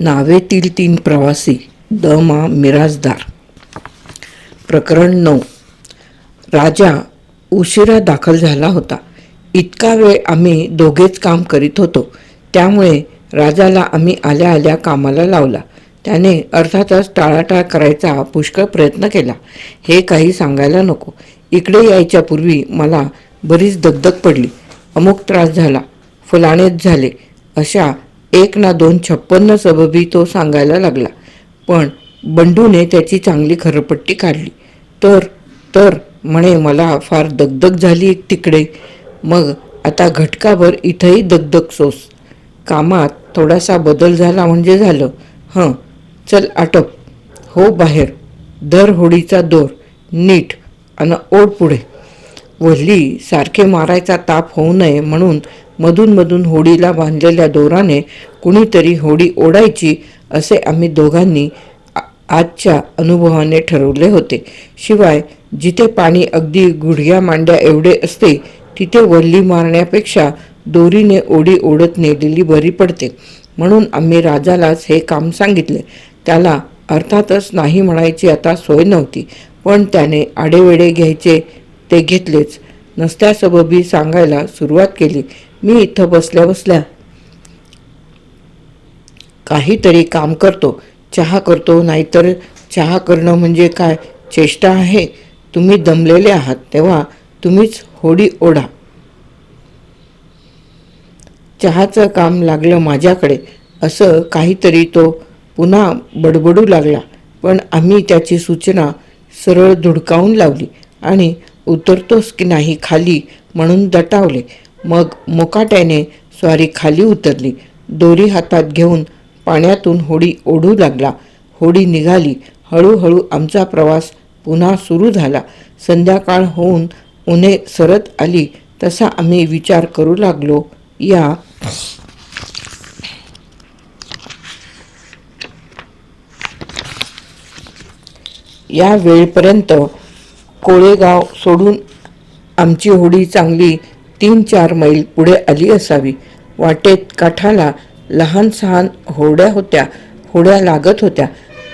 नावेतील तीन प्रवासी द मा मिराजदार प्रकरण नऊ. राजा उशिरा दाखल झाला होता. इतका वेळ आम्ही दोघेच काम करीत होतो. त्यामुळे राजाला आम्ही आल्या आल्या कामाला लावला. त्याने अर्थातच टाळाटाळ करायचा पुष्कळ प्रयत्न केला. हे काही सांगायला नको. इकडे यायच्या पूर्वी मला बरीच दगदग पडली. अमुक त्रास झाला. फुलाणेच झाले. अशा एक ना दोन छप्पन्न सबबी तो सांगायला लागला. पण बंडूने त्याची चांगली खरपट्टी काढली. तर तर म्हणे मला फार दगदग झाली तिकडे. मग आता घटकाभर इथंही दगदग सोस. कामात थोडासा बदल झाला म्हणजे झालं. हं चल आटप. हो बाहेर. दर होडीचा दोर. नीट. आणि ओढ पुढे. वल्ली सारखे मारायचा ताप होऊ नये म्हणून मधूनमधून होडीला बांधलेल्या दोराने कुणीतरी होडी ओढायची असे आम्ही दोघांनी आ- आजच्या अनुभवाने ठरवले होते. शिवाय जिथे पाणी अगदी गुडघ्या मांड्या एवढे असते तिथे वल्ली मारण्यापेक्षा दोरीने ओढी ओढत नेलेली बरी पडते. म्हणून आम्ही राजालाच हे काम सांगितले. त्याला अर्थातच नाही म्हणायची आता सोय नव्हती पण त्याने आडेवेडे घ्यायचे ते घेतलेच. नसत्या सबबी सांगायला सुरुवात केली. मी इथं बसल्या बसल्या काहीतरी काम करतो. चहा करतो नाहीतर चहा करणं म्हणजे काय? चेष्टा आहे? तुम्ही दमलेले आहात तेव्हा तुम्हीच होडी ओढा. चहाचं काम लागलं माझ्याकडे. असं काहीतरी तो पुन्हा बडबडू लागला. पण आम्ही त्याची सूचना सरळ धुडकावून लावली आणि उतरतोस की नाही खाली म्हणून दटावले. मग मोकाट्याने स्वारी खाली उतरली. दोरी हातात घेऊन पाण्यातून होडी ओढू लागला. होडी निघाली. हळूहळू आमचा प्रवास पुन्हा सुरू झाला. संध्याकाळ होऊन उन्हे सरत आली. तसा आम्ही विचार करू लागलो. या. या वेळपर्यंत कोळेगाव सोडून आमची होडी चांगली तीन चार मैल पुढे आली असावी. वाटेत काठाला लहान सहान होड्या होत्या होड्या लागत होत्या.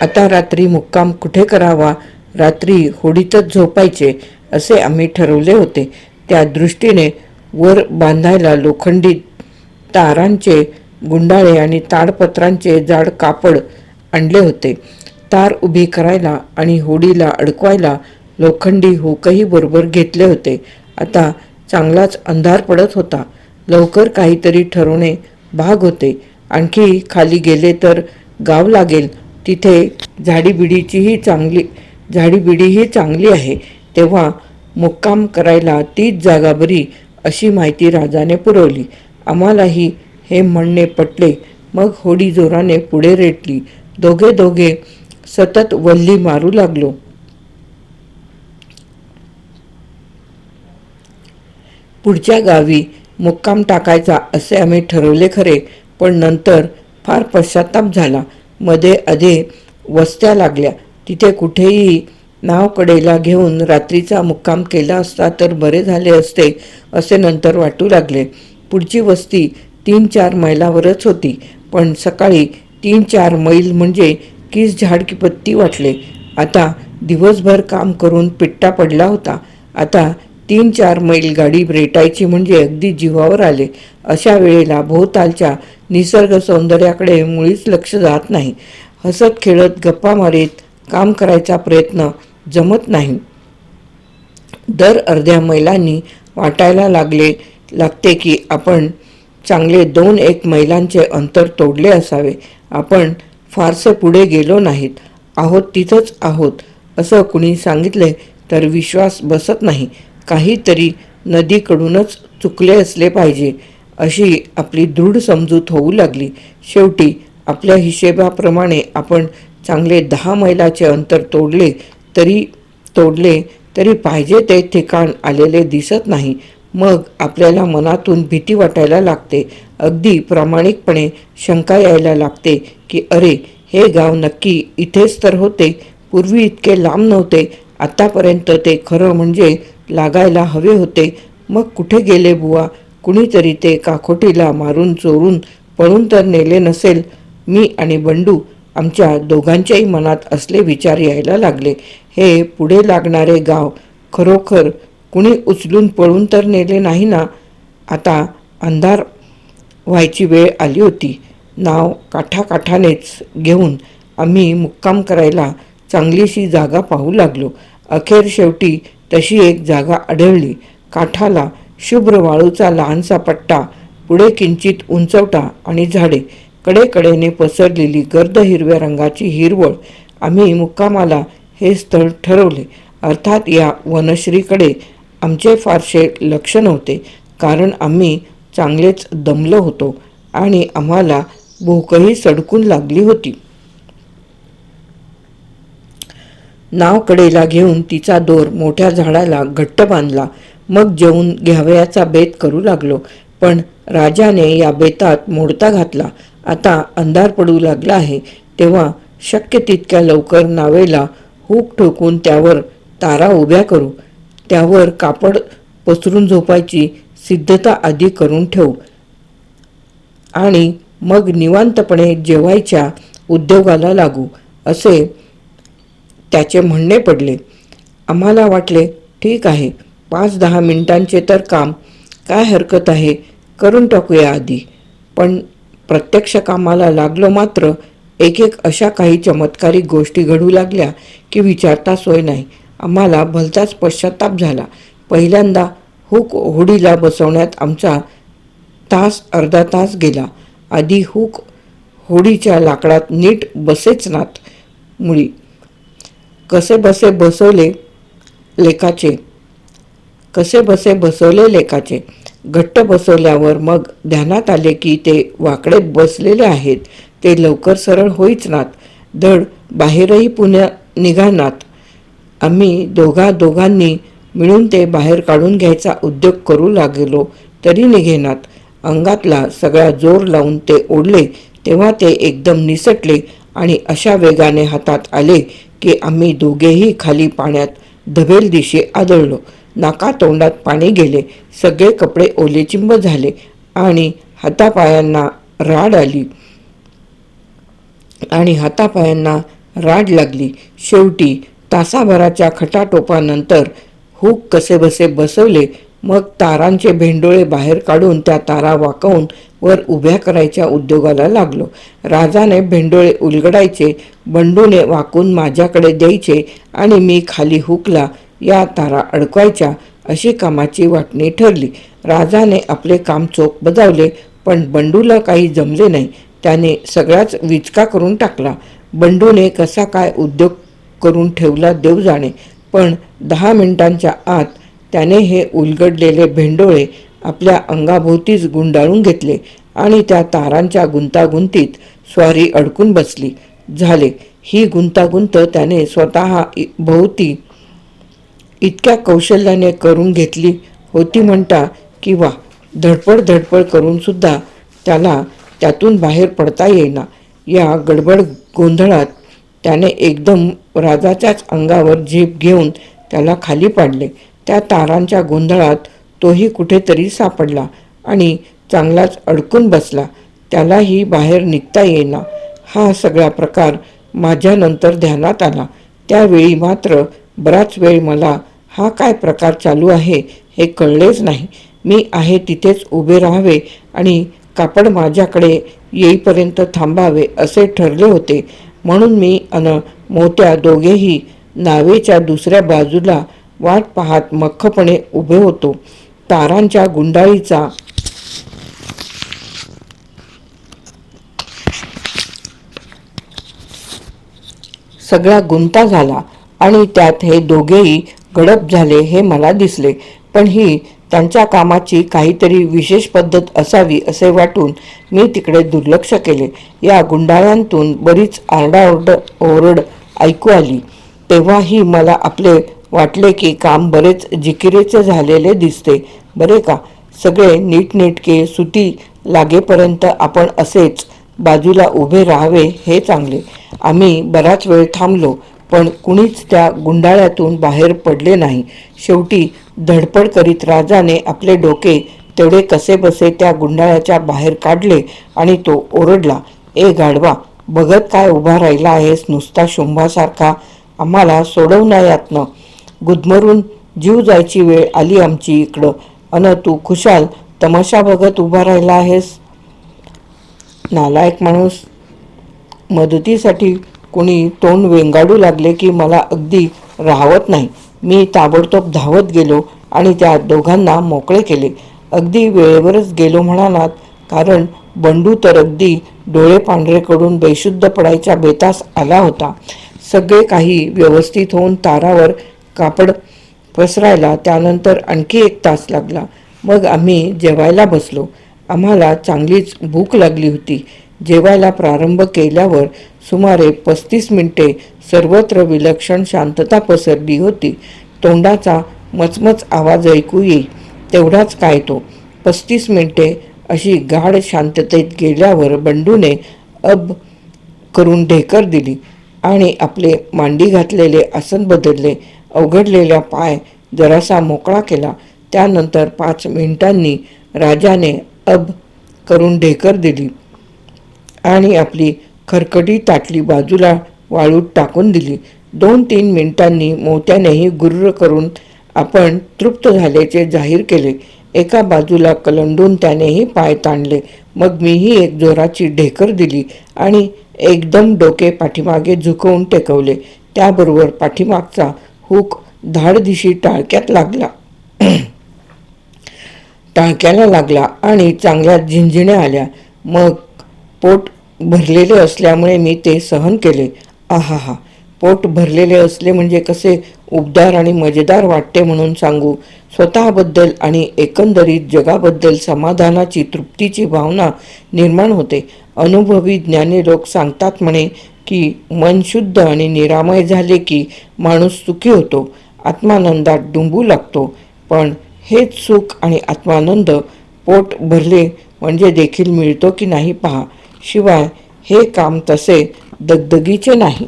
आता रात्री मुक्काम कुठे करावा? रात्री होडीतच झोपायचे असे आम्ही ठरवले होते. त्या दृष्टीने वर बांधायला लोखंडी तारांचे गुंडाळे आणि ताडपत्रांचे जाड कापड आणले होते. तार उभी करायला आणि होडीला अडकवायला लोखंडी हुकही बरोबर घेतले होते. आता चांगलाच अंधार पडत होता. लवकर काहीतरी ठरवणे भाग होते. आणखी खाली गेले तर गाव लागेल. तिथे झाडीबिडीचीही चांगली झाडीबिडीही चांगली आहे. तेव्हा मुक्काम करायला तीच जागा बरी अशी माहिती राजाने पुरवली. आम्हालाही हे म्हणणे पटले. मग होडी जोराने पुढे रेटली. दोघे दोघे सतत वल्ली मारू लागलो. पुढच्या गावी मुक्काम टाकायचा असे आम्ही ठरवले खरे पण नंतर फार पश्चाताप झाला. मध्ये अधे वस्त्या लागल्या. तिथे कुठेही नाव कडेला घेऊन रात्रीचा मुक्काम केला असता तर बरे झाले असते असे नंतर वाटू लागले. पुढची वस्ती तीन चार मैलावरच होती पण सकाळी तीन चार मैल म्हणजे किस झाडकीपत्ती वाटले. आता दिवसभर काम करून पिट्टा पडला होता. आता तीन चार मैल गाडी रेटायची म्हणजे अगदी जीवावर आले. अशा वेळेला भोवतालच्या निसर्ग सौंदर्याकडे मुळीच लक्ष जात नाही. हसत खेळत गप्पा मारीत काम करायचा प्रयत्न जमत नाही. दर अर्ध्या मैलांनी वाटायला लागले लागते की आपण चांगले दोन एक मैलांचे अंतर तोडले असावे. आपण फारसे पुढे गेलो नाहीत. आहोत तिथंच आहोत असं कुणी सांगितले तर विश्वास बसत नाही. काहीतरी नदीकडूनच चुकले असले पाहिजे अशी आपली दृढ समजूत होऊ लागली. शेवटी आपल्या हिशेबाप्रमाणे आपण चांगले दहा मैलाचे अंतर तोडले तरी तोडले तरी पाहिजे ते ठिकाण आलेले दिसत नाही. मग आपल्याला मनातून भीती वाटायला लागते. अगदी प्रामाणिकपणे शंका यायला लागते की अरे हे गाव नक्की इथेच तर होते. पूर्वी इतके लांब नव्हते. आतापर्यंत ते खरं म्हणजे लागायला हवे होते. मग कुठे गेले बुवा? कुणीतरी ते काखोटीला मारून चोरून पळून तर नेले नसेल. मी आणि बंडू आमच्या दोघांच्याही मनात असले विचार यायला लागले. हे पुढे लागणारे गाव खरोखर कुणी उचलून पळून तर नेले नाही ना? आता अंधार व्हायची वेळ आली होती. नाव काठाकाठानेच घेऊन आम्ही मुक्काम करायला चांगलीशी जागा पाहू लागलो. अखेर शेवटी तशी एक जागा आढळली. काठाला शुभ्र वाळूचा लहानसा पट्टा पुढे किंचित उंचवटा आणि झाडे. कडेकडेने पसरलेली गर्द हिरव्या रंगाची हिरवळ. आम्ही मुक्कामाला हे स्थळ ठरवले. अर्थात या वनश्रीकडे आमचे फारसे लक्ष नव्हते कारण आम्ही चांगलेच दमलो होतो आणि आम्हाला भूकही सडकून लागली होती. नाव कडेला घेऊन तिचा दोर मोठ्या झाडाला घट्ट बांधला. मग जेवून घ्यावयाचा बेत करू लागलो. पण राजाने या बेतात मोडता घातला. आता अंधार पडू लागला आहे. तेव्हा शक्य तितक्या लवकर नावेला हूक ठोकून त्यावर तारा उभ्या करू. त्यावर कापड पसरून झोपायची सिद्धता आधी करून ठेवू. आणि मग निवांतपणे जेवायच्या उद्योगाला लागू. असे त्याचे म्हणणे पडले. आम्हाला वाटले ठीक आहे पाच दहा मिनिटांचे तर काम. काय हरकत आहे? करून टाकूया आधी. पण प्रत्यक्ष कामाला लागलो मात्र एक एक अशा काही चमत्कारिक गोष्टी घडू लागल्या की विचारता सोय नाही. आम्हाला भलताच पश्चाताप झाला. पहिल्यांदा हुक होडीला बसवण्यात आमचा तास अर्धा तास गेला. आधी हुक होडीच्या लाकडात नीट बसेच नात मुळी. कसे बसे बसवले लेखाचे? कसे बसे बसवले लेखाचे? घट्ट बसवल्यावर मग ध्यानात आले की ते वाकडे बसलेले आहेत. ते लवकर सरळ होईच नात. धड बाहेरही पुण्या निघानात आम्ही दोघा दोघांनी मिळून ते बाहेर काढून घ्यायचा उद्योग करू लागलो तरी निघेनात अंगातला सगळा जोर लावून ते ओढले तेव्हा ते एकदम निसटले आणि अशा वेगाने हातात आले की आम्ही दोघेही खाली पाण्यात धबेल दिशी आदळलो. नाका तोंडात पाणी गेले. सगळे कपडे ओलेचिंब झाले आणि हातापायांना राड आली. आणि हातापायांना राड लागली. शेवटी तासाभराच्या खटाटोपानंतर हुक कसेबसे बसवले. मग तारांचे भेंडोळे बाहेर काढून त्या तारा वाकवून वर उभ्या करायच्या उद्योगाला लागलो. राजाने भेंडोळे उलगडायचे बंडूने वाकून माझ्याकडे द्यायचे आणि मी खाली हुकला या तारा अडकवायच्या अशी कामाची वाटणी ठरली. राजाने आपले काम चोख बजावले पण बंडूला काही जमले नाही. त्याने सगळाच विचका करून टाकला. बंडूने कसा काय उद्योग करून ठेवला देव जाणे पण दहा मिनिटांच्या आत त्याने हे उलगडलेले भेंडोळे आपल्या अंगाभोवतीच गुंडाळून घेतले आणि त्या तारांच्या गुंतागुंतीत स्वारी अडकून बसली. झाले. ही गुंतागुंत त्याने स्वतः इ- भोवती इतक्या कौशल्याने करून घेतली होती म्हणता किंवा धडपड धडपड करूनसुद्धा त्याला त्यातून बाहेर पडता येईना या गडबड गोंधळात त्याने एकदम राजाच्याच अंगावर झेप घेऊन त्याला खाली पाडले. त्या तारांच्या गोंधळात तोही कुठेतरी सापडला आणि चांगलाच अडकून बसला. त्यालाही बाहेर निघता येईना. हा सगळा प्रकार माझ्यानंतर ध्यानात आला. त्यावेळी मात्र बराच वेळ मला हा काय प्रकार चालू आहे हे कळलेच नाही. मी आहे तिथेच उभे राहावे आणि कापड माझ्याकडे येईपर्यंत थांबावे असे ठरले होते. म्हणून मी अन मोत्या दोघेही नावेच्या दुसऱ्या बाजूला वाट पाहत मख्खपणे उभे होतो. तारांच्या गुंडाळीचा सगळा गुंता झाला आणि त्यात हे दोघेही गडप झाले हे मला दिसले. पण ही त्यांच्या कामाची काहीतरी विशेष पद्धत असावी असे वाटून मी तिकडे दुर्लक्ष केले. या गुंडाळ्यांतून बरीच आरडाओरड ओरड ऐकू आली. तेव्हाही मला आपले वाटले की काम बरेच जिकिरीचे झालेले दिसते. बरे का? सगळे नीटनेटके सुती लागेपर्यंत आपण असेच बाजूला उभे राहावे हे चांगले. आम्ही बराच वेळ थांबलो पण कुणीच त्या गुंडाळ्यातून बाहेर पडले नाही. शेवटी धडपड करीत राजाने आपले डोके तेवढे कसे बसे त्या गुंडाळ्याच्या बाहेर काढले आणि तो ओरडला ए गाढवा बघत काय उभा राहिला आहेस नुसता शुंभासारखा? आम्हाला सोडव यातनं गुदमरून जीव जायची वेळ आली आमची इकडं. अन तू खुशाल तमाशा बघत उभा राहिला आहेस. नालायक माणूस मदतीसाठी कुणी तोंड वेंगाडू लागले की मला अगदी राहवत नाही. मी ताबडतोब धावत गेलो आणि त्या दोघांना मोकळे केले. अगदी वेळेवरच गेलो म्हणालात कारण बंडू तर अगदी डोळे पांढरे कडून बेशुद्ध पडायच्या बेतास आला होता. सगळे काही व्यवस्थित होऊन तारावर कापड पसरायला त्यानंतर आणखी एक तास लागला. मग आम्ही जेवायला बसलो. आम्हाला चांगलीच भूक लागली होती. जेवायला प्रारंभ केल्यावर सुमारे पस्तीस मिनिटे सर्वत्र विलक्षण शांतता पसरली होती. तोंडाचा मचमच आवाज ऐकू येई तेवढाच काय तो पस्तीस मिनिटे अशी गाढ शांततेत गेल्यावर बंडूने अब करून ढेकर दिली आणि आपले मांडी घातलेले आसन बदलले. अवघडलेला पाय जरासा मोकळा केला. त्यानंतर पाच मिनिटांनी राजाने अब करून ढेकर दिली आणि आपली खरकटी ताटली बाजूला वाळूत टाकून दिली. दोन तीन मिनिटांनी मोत्यानेही गुर्र करून आपण तृप्त झाल्याचे जाहीर केले. एका बाजूला कलंडून त्यानेही पाय ताणले. मग मीही एक जोराची ढेकर दिली आणि एकदम डोके पाठीमागे झुकवून टेकवले. त्याबरोबर पाठीमागचा हुक धाडदिशी टाळक्यात लागला. टाळक्याला लागला आणि चांगल्या झिंझिण्या आल्या. मग पोट भरलेले असल्यामुळे मी ते सहन केले. आहा हा पोट भरलेले असले म्हणजे कसे उबदार आणि मजेदार वाटते म्हणून सांगू. स्वतःबद्दल आणि एकंदरीत जगाबद्दल समाधानाची तृप्तीची भावना निर्माण होते. अनुभवी ज्ञानी लोक सांगतात म्हणे की मन शुद्ध आणि निरामय झाले की माणूस सुखी होतो. आत्मानंदात डुंबू लागतो. पण हेच सुख आणि आत्मानंद पोट भरले म्हणजे देखील मिळतो की नाही पहा. शिवाय हे काम तसे दगदगीचे नाही.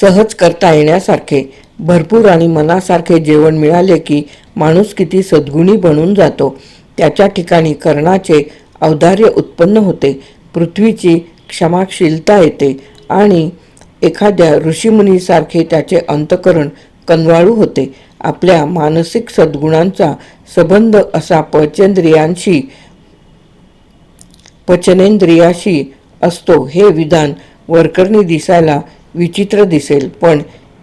सहज करता येण्यासारखे भरपूर आणि मनासारखे जेवण मिळाले की माणूस किती सद्गुणी बनून जातो. त्याच्या ठिकाणी कर्णाचे औदार्य उत्पन्न होते. पृथ्वीची क्षमाशीलता येते आणि एखाद्या ऋषीमुनीसारखे त्याचे अंतकरण कनवाळू होते. आपल्या मानसिक सद्गुणांचा संबंध असा पचेंद्रियांशी पचनेंद्रियाशी असतो. हे विधान वरकरणी दिसायला विचित्र दिसेल पण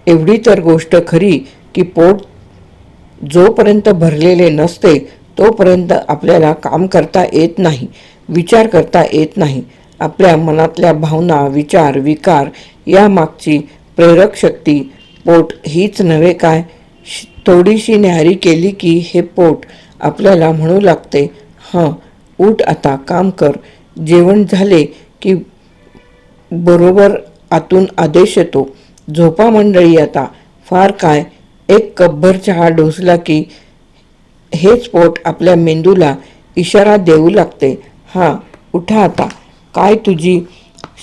एवढी तर गोष्ट खरी की पोट जोपर्यंत भरलेले नसते तोपर्यंत आपल्याला काम करता येत नाही विचार करता येत नाही. आपल्या मनातल्या भावना विचार विकार यामागची प्रेरक शक्ती पोट हीच नव्हे काय? श- थोडीशी न्यारी केली की हे पोट आपल्याला म्हणू लागते हां उठ आता काम कर. जेवण झाले की बरोबर आतून आदेश येतो झोपा मंडळी आता फार काय? एक कपभर चहा डोसला की हेच पोट आपल्या मेंदूला इशारा देऊ लागते. हा उठा आता. काय तुझी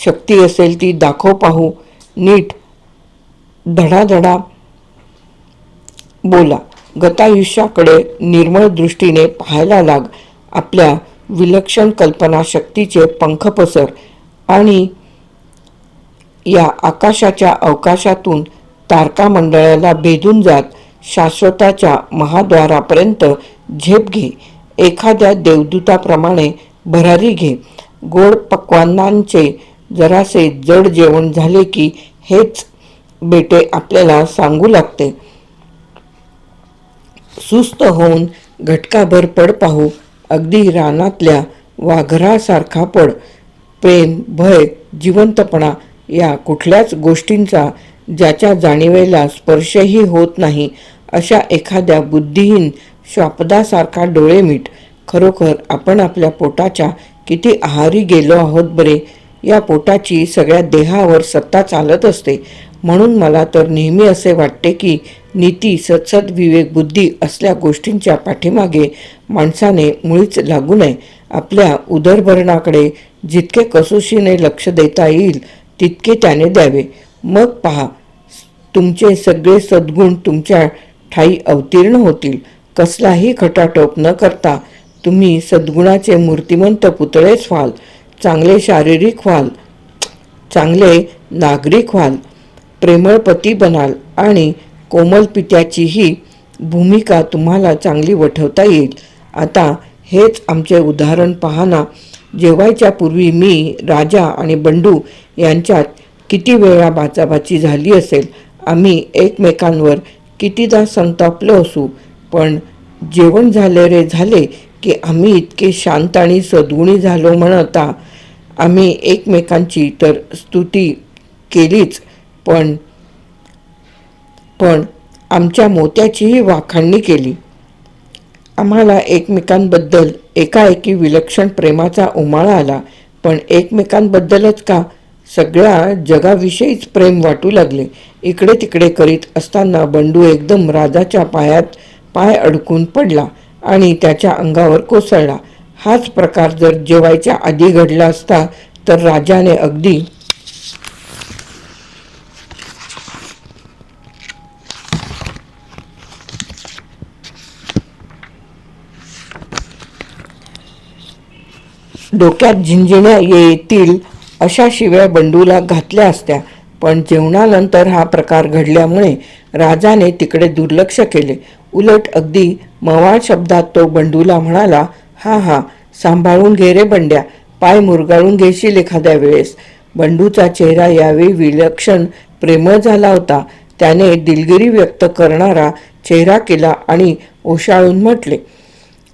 शक्ती असेल ती दाखव पाहू. नीट धडाधडा बोला. गतायुष्याकडे निर्मळ दृष्टीने पाहायला लाग. आपल्या विलक्षण कल्पना शक्तीचे पंख पसर आणि या आकाशाच्या अवकाशातून तारका मंडळाला भेदून जात शाश्वताच्या महाद्वारापर्यंत झेप घे. एखाद्या देवदूताप्रमाणे भरारी घे. गोड पक्वान्नांचे जरासे जड जेवण झाले की हेच बेटे आपल्याला सांगू लागते. सुस्त होऊन घटकाभर पड पाहू. अगदी रानातल्या वाघरासारखा पड. प्रेम भय जिवंतपणा या कुठल्याच गोष्टींचा ज्याच्या जाणीवेला स्पर्शही होत नाही. अशा एखाद्या बुद्धिहीन श्वापदासारखा डोळे मीठ खरोखर आपण आपल्या पोटाच्या किती आहारी गेलो आहोत बरे? या पोटाची सगळ्या देहावर सत्ता चालत असते. म्हणून मला तर नेहमी असे वाटते की नीती सत्सद विवेक बुद्धी असल्या गोष्टींच्या पाठीमागे माणसाने मुळीच लागू नये. आपल्या उदरभरणाकडे जितके कसोशीने लक्ष देता येईल तितके त्याने द्यावे. मग पहा तुमचे सगळे सद्गुण तुमच्या ठाई अवतीर्ण होतील. कसलाही खटाटोप न करता तुम्ही सद्गुणाचे मूर्तिमंत पुतळेच व्हाल. चांगले शारीरिक व्हाल. चांगले नागरिक व्हाल. प्रेमळ पती बनाल आणि कोमल पित्याचीही भूमिका तुम्हाला चांगली वठवता येईल. आता हेच आमचे उदाहरण पाहना. ना जेवायच्या पूर्वी मी राजा आणि बंडू यांच्यात किती वेळा बाचाबाची झाली असेल? आम्ही एकमेकांवर कितीदा संतापलो असू पण जेवण झाले रे झाले की आम्ही इतके शांत आणि सद्गुणी झालो म्हणता. आम्ही एकमेकांची तर स्तुती केलीच पण पण आमच्या मोत्याचीही वाखाणणी केली. आम्हाला एकमेकांबद्दल एकाएकी विलक्षण प्रेमाचा उमाळा आला पण एकमेकांबद्दलच का सगळ्या जगाविषयीच प्रेम वाटू लागले. इकडे तिकडे करीत असताना बंडू एकदम राजाच्या पायात पाय अडकून पडला आणि त्याच्या अंगावर कोसळला. हाच प्रकार जर जेवायच्या आधी घडला असता तर राजाने अगदी डोक्यात झिंजिण्या येतील अशा शिव्या बंडूला घातल्या असत्या. पण जेवणानंतर हा प्रकार घडल्यामुळे राजाने तिकडे दुर्लक्ष केले. उलट अगदी मवाळ शब्दात तो बंडूला म्हणाला हा हा सांभाळून घे रे बंड्या पाय मुरगाळून घेशील एखाद्या वेळेस. बंडूचा चेहरा यावेळी विलक्षण प्रेमळ झाला होता. त्याने दिलगिरी व्यक्त करणारा चेहरा केला आणि ओशाळून म्हटले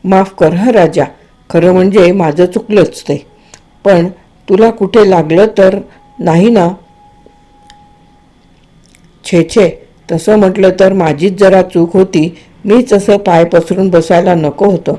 माफ कर ह राजा खरं म्हणजे माझं चुकलंच ते. पण तुला कुठे लागलं तर? नाही ना? छे छे. तसं म्हटलं तर माझीच जरा चूक होती. मीच असं पाय पसरून बसायला नको होतं.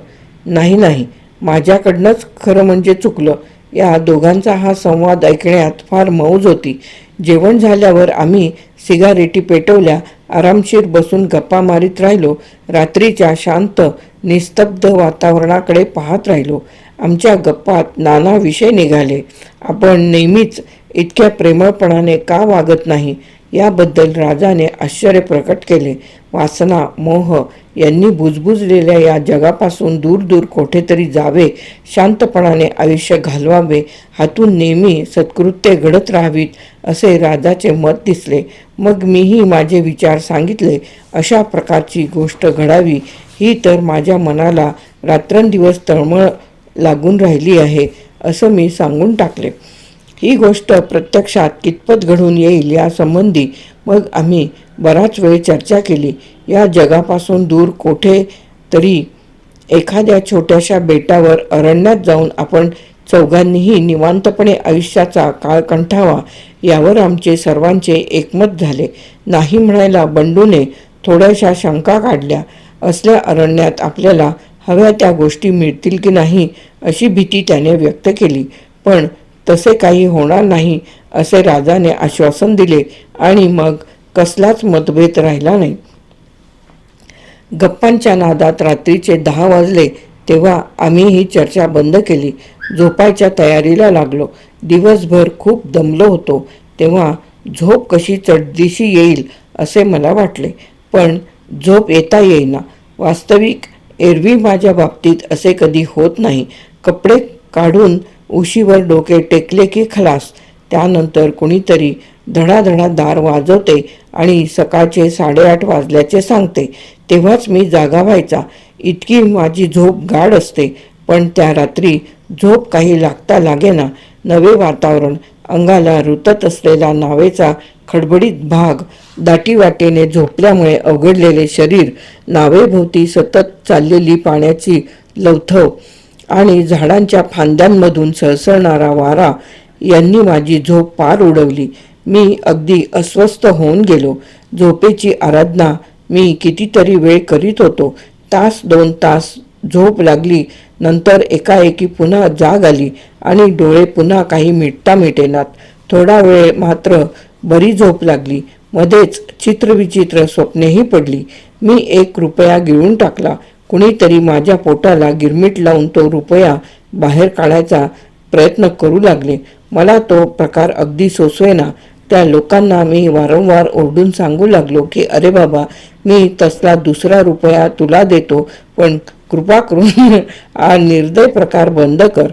नाही नाही. माझ्याकडनंच खरं म्हणजे चुकलं. या दोघांचा हा संवाद ऐकण्यात फार मौज होती. जेवण झाल्यावर आम्ही सिगारेटी पेटवल्या आरामशीर बसून गप्पा मारीत राहिलो. रात्रीच्या शांत निस्तब्ध वातावरणाकडे पाहत राहिलो. आमच्या गप्पात नाना विषय निघाले. आपण नेहमीच इतक्या प्रेमळपणाने का वागत नाही? याबद्दल राजाने आश्चर्य प्रकट केले. वासना मोह यांनी बुजबुजलेल्या या जगापासून दूर दूर कोठेतरी जावे शांतपणाने आयुष्य घालवावे हातून नेहमी सत्कृत्य घडत राहावीत असे राजाचे मत दिसले. मग मीही माझे विचार सांगितले. अशा प्रकारची गोष्ट घडावी ही तर माझ्या मनाला रात्रंदिवस तळमळ लागून राहिली आहे असं मी सांगून टाकले. ही गोष्ट प्रत्यक्षात कितपत घडून येईल यासंबंधी मग आम्ही बराच वेळ चर्चा केली. या जगापासून दूर कोठे तरी एखाद्या छोट्याशा बेटावर अरण्यात जाऊन आपण चौघांनीही निवांतपणे आयुष्याचा काळ कंठावा यावर आमचे सर्वांचे एकमत झाले. नाही म्हणायला बंडूने थोड्याशा शंका काढल्या. असल्या अरण्यात आपल्याला हव्या त्या गोष्टी मिळतील की नाही अशी भीती त्याने व्यक्त केली. पण तसे काही होणार नाही असे राजाने आश्वासन दिले आणि मग कसलाच मतभेद राहिला नाही. गप्पांच्या नादात रात्रीचे दहा वाजले तेव्हा आम्ही ही चर्चा बंद केली. झोपायच्या तयारीला लागलो. दिवसभर खूप दमलो होतो. तेव्हा झोप कशी चढदिशी येईल असे मला वाटले. पण झोप येता येईना. वास्तविक एरवी माझ्या बाबतीत असे कधी होत नाही. कपडे काढून उशीवर डोके टेकले की खलास. त्यानंतर कुणीतरी धडाधडा दार वाजवते आणि सकाळचे साडेआठ वाजल्याचे सांगते. तेव्हाच मी जागा व्हायचा. इतकी माझी झोप गाढ असते पण त्या रात्री झोप काही लागता लागेना. नवे वातावरण अंगाला रुतत असलेला नावेचा खडबडीत भाग दाटी वाटेने झोपल्यामुळे अवघडलेले शरीर नावेभोवती सतत चाललेली पाण्याची लवथव आणि झाडांच्या फांद्यांमधून सळसळणारा वारा यांनी माझी झोप पार उडवली. मी अगदी अस्वस्थ होऊन गेलो. झोपेची आराधना मी कितीतरी वेळ करीत होतो. तास दोन तास झोप लागली. नंतर एकाएकी पुन्हा जाग आली आणि डोळे पुन्हा काही मिटता मिटेनात. थोडा वेळ मात्र बरी झोप लागली. मध्येच चित्रविचित्र स्वप्नेही पडली. मी एक रुपया गिळून टाकला. कुणीतरी माझ्या पोटाला गिरमीट लावून तो रुपया बाहेर काढायचा प्रयत्न करू लागले. मला तो प्रकार अगदी सोसवेना त्या लोकांना मी वारंवार ओरडून सांगू लागलो की अरे बाबा मी तसला दुसरा रुपया तुला देतो पण कृपा करून हा निर्दय प्रकार बंद कर.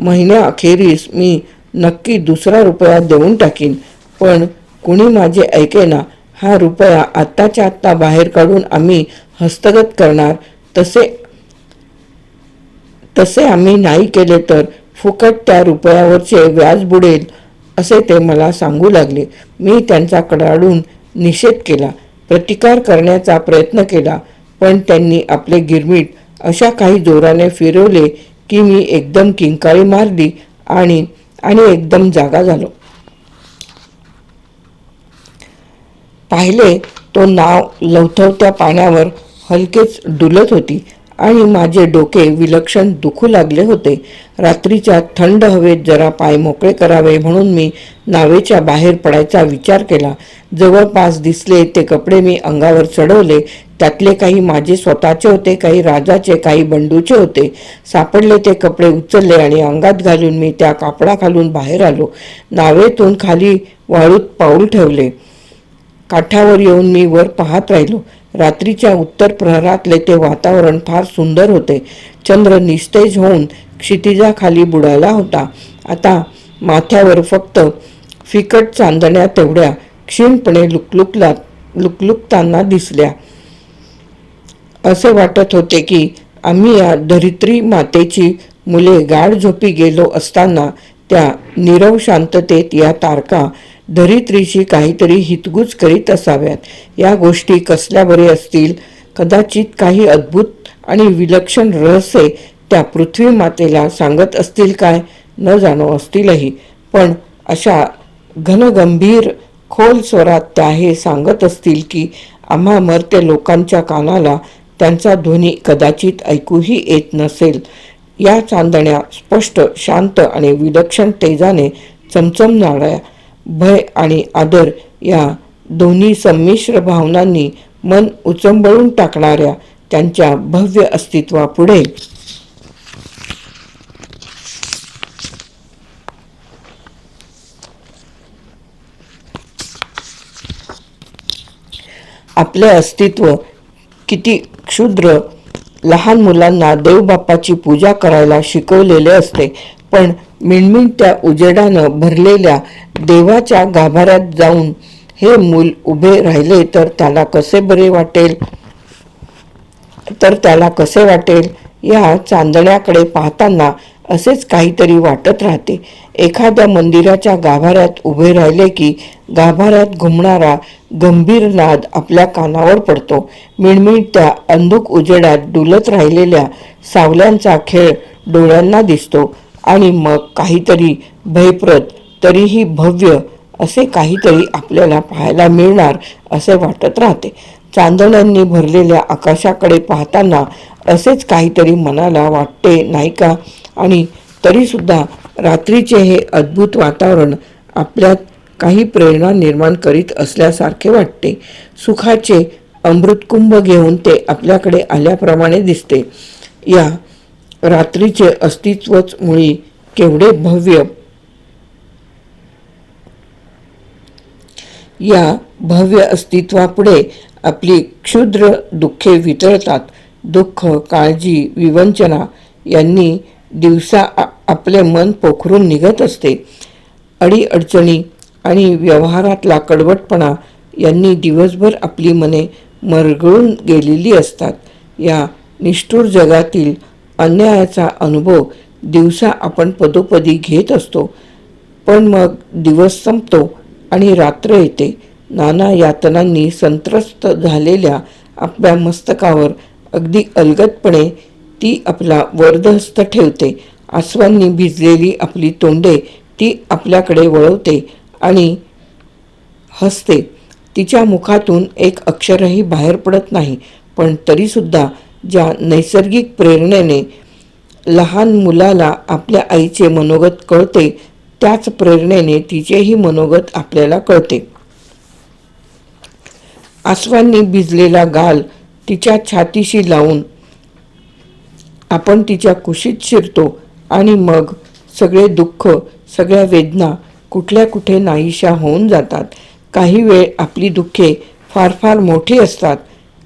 महिन्याअखेरीस मी नक्की दुसरा रुपया देऊन टाकीन. पण कुणी माझे ऐकेना हा रुपया आत्ताच्या आत्ता बाहेर काढून आम्ही हस्तगत करणार. तसे तसे आम्ही नाही केले तर फुकट त्या रुपयावरचे व्याज बुडेल असे ते मला सांगू लागले. मी त्यांचा कडाडून निषेध केला प्रतिकार करण्याचा प्रयत्न केला पण त्यांनी आपले गिरमीट अशा काही जोराने फिरवले की मी एकदम किंकाळी मारली आणि आणि एकदम जागा झालो. पाहिले तो नाव लवथवत्या पाण्यावर हलकेच डुलत होती आणि माझे डोके विलक्षण दुखू लागले होते. रात्रीच्या थंड हवेत जरा पाय मोकळे करावे म्हणून मी नावेच्या बाहेर पडायचा विचार केला. जवळपास दिसले ते कपडे मी अंगावर चढवले. त्यातले काही माझे स्वतःचे होते काही राजाचे काही बंडूचे होते. सापडले ते कपडे उचलले आणि अंगात घालून मी त्या कापडाखालून बाहेर आलो. नावेतून खाली वाळूत पाऊल ठेवले. काठावर येऊन मी वर पाहत राहिलो. रात्रीच्या उत्तर प्रहरातले ते वातावरण फार सुंदर होते. चंद्र निस्तेज होऊन क्षितिजाखाली बुडाला होता. आता माथ्यावर फक्त फिकट चांदण्या तेवढ्या क्षीणपणे लुकलुकला लुकलुकताना दिसल्या. असे वाटत होते की आम्ही या धरित्री मातेची मुले गाढ झोपी गेलो असताना त्या नीरव शांततेत या तारका धरित्रीशी काहीतरी हितगुज करीत असाव्यात. या गोष्टी कसल्या बरे असतील? कदाचित काही अद्भुत आणि विलक्षण रहस्ये त्या पृथ्वी मातेला सांगत असतील काय? न जाणो असतीलही. पण अशा घनगंभीर खोल स्वरात त्या हे सांगत असतील की आम्हा मर्त्य लोकांच्या कानाला त्यांचा ध्वनी कदाचित ऐकूही येत नसेल. या चांदण्या स्पष्ट शांत आणि विलक्षण तेजाने चमचमणाऱ्या भय आणि आदर या दोन्ही संमिश्र भावनांनी मन उचंबळून टाकणाऱ्या त्यांच्या भव्य अस्तित्वापुढे. आपले अस्तित्व किती क्षुद्र. लहान मुलांना देवबापाची पूजा करायला शिकवलेले असते पण मिणमिणत्या उजेडानं भरलेल्या देवाच्या गाभाऱ्यात जाऊन हे मूल उभे राहिले तर त्याला कसे बरे वाटेल? तर त्याला कसे वाटेल? या चांदण्याकडे पाहताना असेच काहीतरी वाटत राहते. एखाद्या मंदिराच्या गाभाऱ्यात उभे राहिले की गाभाऱ्यात घुमणारा गंभीर नाद आपल्या कानावर पडतो. मिणमिणत्या अंधुक उजेडात डुलत राहिलेल्या सावल्यांचा खेळ डोळ्यांना दिसतो. आणि मग काहीतरी भयप्रत तरीही भव्य असे काहीतरी आपल्याला पाहायला मिळणार असे वाटत राहते. चांदण्यांनी भरलेल्या आकाशाकडे पाहताना असेच काहीतरी मनाला वाटते नाही का? आणि तरीसुद्धा रात्रीचे हे अद्भुत वातावरण आपल्यात काही प्रेरणा निर्माण करीत असल्यासारखे वाटते. सुखाचे अमृतकुंभ घेऊन ते आपल्याकडे आल्याप्रमाणे दिसते. या रात्रीचे अस्तित्वच मुळी केवढे भव्य. या भव्य अस्तित्वापुढे आपली क्षुद्र दुःखे वितळतात. दुःख काळजी विवंचना यांनी दिवसा आपले मन पोखरून निघत असते. अडीअडचणी आणि व्यवहारातला कडवटपणा यांनी दिवसभर आपली मने मरगळून गेलेली असतात. या निष्ठुर जगातील अन्यायाचा अनुभव दिवसा आपण पदोपदी घेत असतो. पण मग दिवस संपतो आणि रात्र येते. नाना यातनांनी संत्रस्त झालेल्या आपल्या मस्तकावर अगदी अलगदपणे ती आपला वर्धहस्त ठेवते. आसवांनी भिजलेली आपली तोंडे ती आपल्याकडे वळवते आणि हसते. तिच्या मुखातून एक अक्षरही बाहेर पडत नाही. पण तरीसुद्धा ज्या नैसर्गिक प्रेरणेने लहान मुलाला आपल्या आईचे मनोगत कळते त्याच प्रेरणेने तिचेही मनोगत आपल्याला कळते. आसवांनी भिजलेला गाल तिच्या छातीशी लावून आपण तिच्या कुशीत शिरतो आणि मग सगळे दुःख सगळ्या वेदना कुठल्या कुठे नाहीशा होऊन जातात. काही वेळ आपली दुःखे फार फार मोठी असतात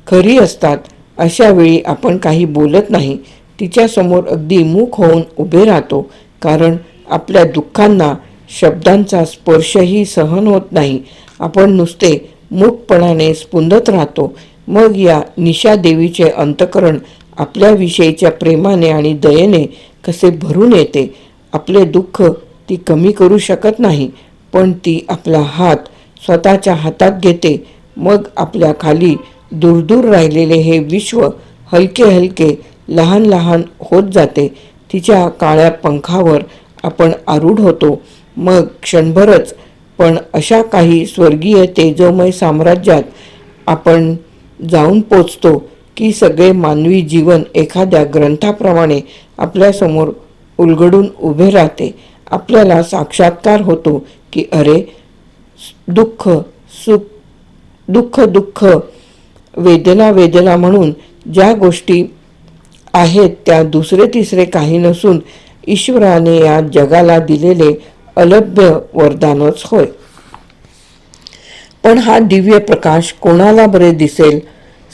खरी असतात अशावेळी आपण काही बोलत नाही तिच्यासमोर अगदी मूक होऊन उभे राहतो कारण आपल्या दुःखांना शब्दांचा स्पर्शही सहन होत नाही. आपण नुसते मूकपणाने स्पुंदत राहतो. मग या निशा देवीचे अंतकरण आपल्याविषयीच्या प्रेमाने आणि दयेने कसे भरून येते? आपले दुःख ती कमी करू शकत नाही पण ती आपला हात स्वतःच्या हातात घेते. मग आपल्या खाली दूरदूर राहिलेले हे विश्व हलके हलके लहान लहान होत जाते. तिच्या काळ्या पंखावर आपण आरूढ होतो. मग क्षणभरच पण अशा काही स्वर्गीय तेजोमय साम्राज्यात आपण जाऊन पोचतो की सगळे मानवी जीवन एखाद्या ग्रंथाप्रमाणे आपल्यासमोर उलगडून उभे राहते. आपल्याला साक्षात्कार होतो की अरे दुःख सुख दुःख दुःख वेदना वेदना म्हणून ज्या गोष्टी आहेत त्या दुसरे तिसरे काही नसून ईश्वराने या जगाला दिलेले अलभ्य वरदानच होय. पण हा दिव्य प्रकाश कोणाला बरे दिसेल?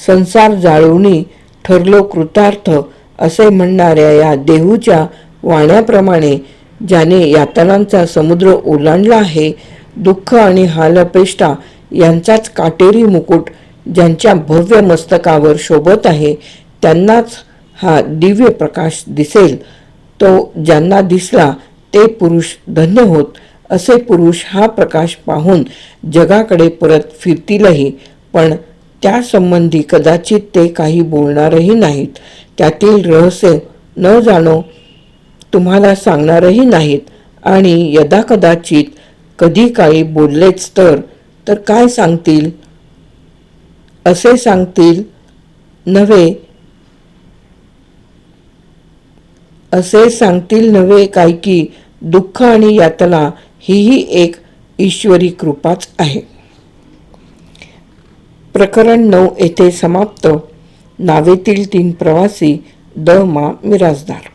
संसार जाळवणी ठरलो कृतार्थ असे म्हणणाऱ्या या देहूच्या वाण्याप्रमाणे ज्याने यातनांचा समुद्र ओलांडला आहे दुःख आणि हालअपेष्टा यांचाच काटेरी मुकुट ज्यांच्या भव्य मस्तकावर शोभत आहे त्यांनाच हा दिव्य प्रकाश दिसेल. तो ज्यांना दिसला ते पुरुष धन्य होत. असे पुरुष हा प्रकाश पाहून जगाकडे परत फिरतीलही पण त्यासंबंधी कदाचित ते काही बोलणारही नाहीत. त्यातील रहस्य न जाणो तुम्हाला सांगणारही नाहीत. आणि यदाकदाचित कधी काही बोललेच तर तर काय सांगतील? असे सांगतील नव्हे. असे सांगतील नव्हे काय की दुःख आणि यातना हीही एक ईश्वरी कृपाच आहे. प्रकरण नऊ येथे समाप्त. नावेतील तीन प्रवासी द मा मिराजदार